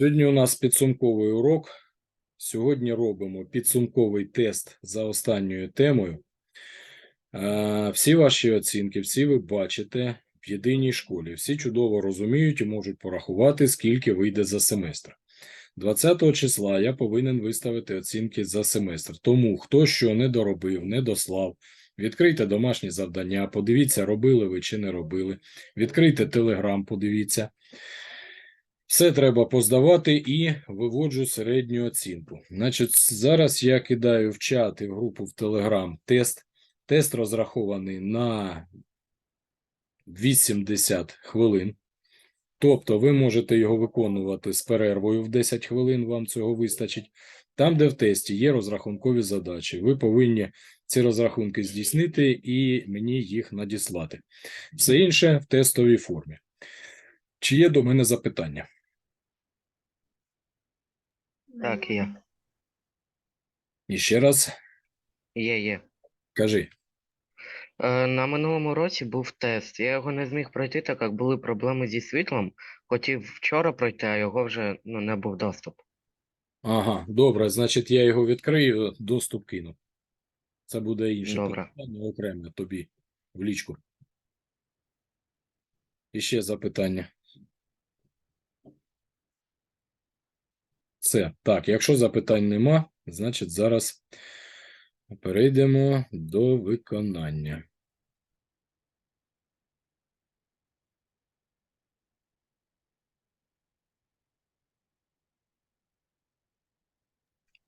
Сьогодні у нас підсумковий урок. Сьогодні робимо підсумковий тест за останньою темою. Всі ваші оцінки, всі ви бачите в єдиній школі. Всі чудово розуміють і можуть порахувати, скільки вийде за семестр. 20 числа я повинен виставити оцінки за семестр. Тому хто що не доробив, не дослав, відкрийте домашні завдання, подивіться, робили ви чи не робили. Відкрийте телеграм, подивіться. Все треба поздавати і виводжу середню оцінку. Значить, зараз я кидаю в чат і в групу в Телеграм тест. Тест розрахований на 80 хвилин. Тобто ви можете його виконувати з перервою в 10 хвилин, вам цього вистачить. Там, де в тесті є розрахункові задачі, ви повинні ці розрахунки здійснити і мені їх надіслати. Все інше в тестовій формі. Чи є до мене запитання? Так, є. І ще раз Є, є. кажи. Е, на минулому році був тест. Я його не зміг пройти, так як були проблеми зі світлом. Хотів вчора пройти, а його вже ну, не був доступ. Ага, добре, значить, я його відкрию, доступ кину. Це буде інше Добре. питання окреме тобі в лічку. І ще запитання. Все. Так, якщо запитань нема, значить зараз перейдемо до виконання.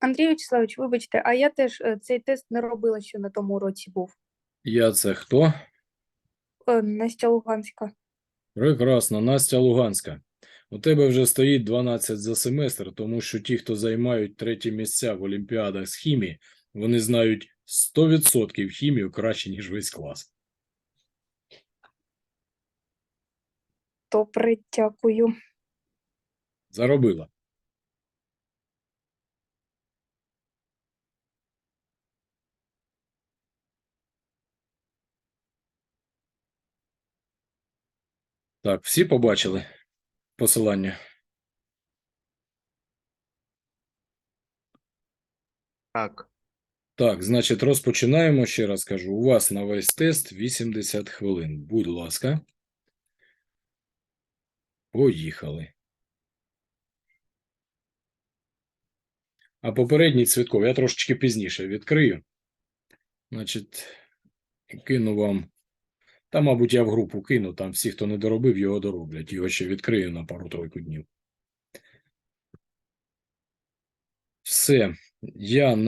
Андрій Вячеславович, вибачте, а я теж е, цей тест не робила, що на тому році був. Я це хто? Е, Настя Луганська. Прекрасно, Настя Луганська. У тебе вже стоїть 12 за семестр, тому що ті, хто займають треті місця в олімпіадах з хімії, вони знають 100% хімію краще, ніж весь клас. Добре, дякую. Заробила. Так, всі побачили посилання? Так. Так, значить, розпочинаємо. Ще раз кажу, у вас на весь тест 80 хвилин. Будь ласка. Поїхали. А попередній цвітков я трошечки пізніше відкрию. Значить, кину вам. Та, мабуть, я в групу кину, там всі, хто не доробив, його дороблять. Його ще відкрию на пару-тройку днів. Все. Я